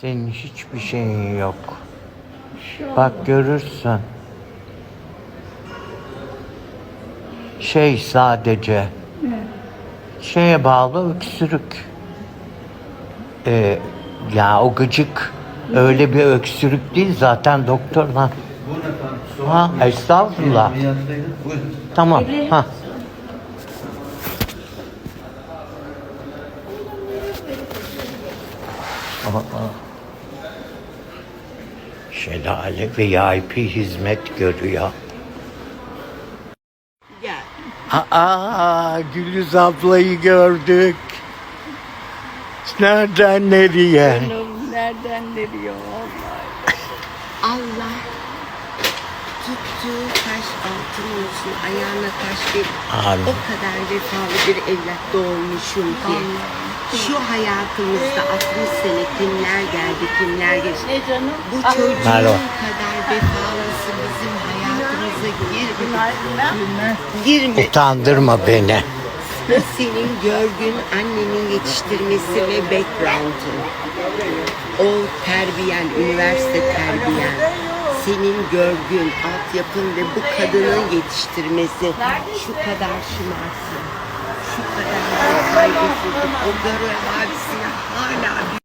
Senin hiçbir şeyin yok. Şu Bak görürsün. Şey sadece Ne? şeye bağlı öksürük. Ee, ya o gıcık öyle bir öksürük değil zaten. Soğuk Ha mu? estağfurullah. Tamam. Ha. Aa. Şelale VIP hizmet görüyor. Gel. Aa, Gülüz ablayı gördük. Nereden nereye? Canım nereden veriyor vallahi. Allah tuttuğu taş altın olsun, ayağına taş bir Amin. o kadar vefalı bir evlat doğurmuşum ki. Şu hayatımızda 60 sene kimler geldi, kimler geçti. Ne canım? Bu Ah, çocuğun Merhaba. kadar vefalısı bizim hayatımıza girmedi. Girmedi. Utandırma beni. Senin görgün annenin yetiştirmesi ve background'un. O terbiyen, üniversite terbiyen. Senin görgün, altyapın ve bu kadının yetiştirmesi. Şu kadar şımarsın. Şu kadar saygısızlık. O garı abisine hala